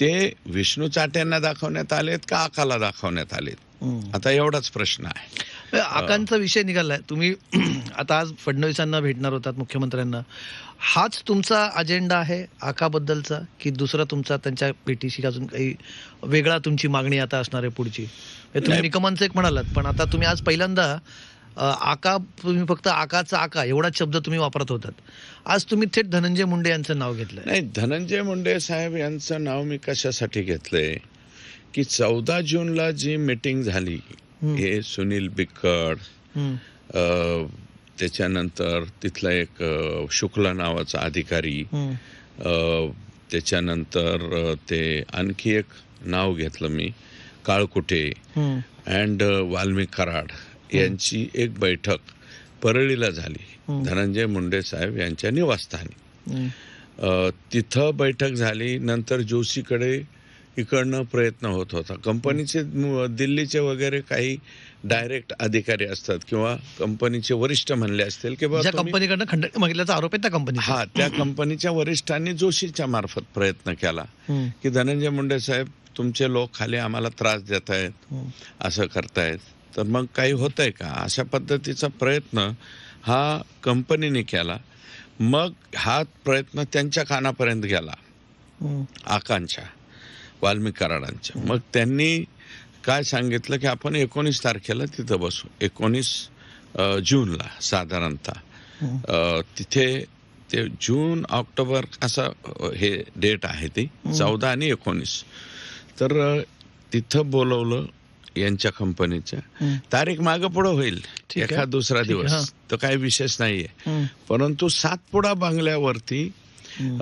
ते विष्णू चाट्यांना दाखवण्यात आलेत का आकाला दाखवण्यात आलेत? आता एवढाच प्रश्न आहे. आकांचा विषय निघालाय. तुम्ही आता आज फडणवीसांना भेटणार होतात मुख्यमंत्र्यांना. हाच तुमचा अजेंडा आहे आकाबद्दलचा की दुसरा तुमचा त्यांच्या भेटीशी अजून काही वेगळा तुमची मागणी आता असणार आहे पुढची? तुम्ही. निकमांचं एक म्हणालात पण आता तुम्ही आज पहिल्यांदा आका तुम्ही फक्त आकाचा आका एवढाच शब्द तुम्ही वापरत होतात. आज तुम्ही थेट धनंजय मुंडे यांचं नाव घेतलंय. नाही धनंजय मुंडे साहेब यांचं नाव मी कशासाठी घेतलंय? की चौदा जूनला जी मीटिंग झाली. हे सुनील बिक्कड त्याच्यानंतर तिथला एक शुक्ला नावाचा अधिकारी त्याच्यानंतर ते आणखी एक नाव घेतलं मी काळकुटे. अँड वाल्मिक कराड. यांची एक बैठक परळीला झाली. धनंजय मुंडे साहेब यांच्या निवासस्थानी. तिथं बैठक झाली. नंतर जोशीकडे इकडनं प्रयत्न होत होता. कंपनीचे दिल्लीचे वगैरे काही डायरेक्ट अधिकारी असतात किंवा कंपनीचे वरिष्ठ म्हणले असतील की बा ज्या तुम्ही- कंपनीकडनं खंड मागितल्याचा आरोप आहे त्या कंपनी हा त्या कंपनीच्या वरिष्ठांनी जोशीच्या मार्फत प्रयत्न केला. की धनंजय मुंडे साहेब तुमचे लोक खाली आम्हाला त्रास देत आहेत असं करतायत. तर मग काही होत आहे का? अशा पद्धतीचा प्रयत्न हा कंपनीने केला. मग हा प्रयत्न त्यांच्या कानापर्यंत गेला. आकांच्या वाल्मिक कराडांच्या. मग त्यांनी काय सांगितलं की आपण एकोणीस तारखेला तिथं बसू. एकोणीस जूनला साधारणतः. तिथे ते जून ऑक्टोबर असं हे डेट आहे ती. चौदा आणि एकोणीस. तर तिथं बोलवलं. यांच्या कंपनीच्या तारीख मागं पुढं होईल. एखाद दुसरा दिवस. तर काही विशेष नाहीये. परंतु सातपुडा बांगल्यावरती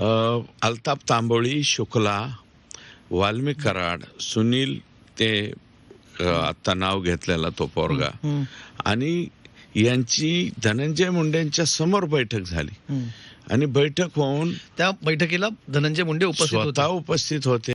अ, अल्ताफ तांबोळी शुक्ला वाल्मिक कराड सुनील ते आता नाव घेतलेला तो पोरगा. आणि यांची धनंजय मुंडेंच्या समोर बैठक झाली. आणि बैठक होऊन त्या बैठकीला धनंजय मुंडे उपस्थित स्वतः उपस्थित होते.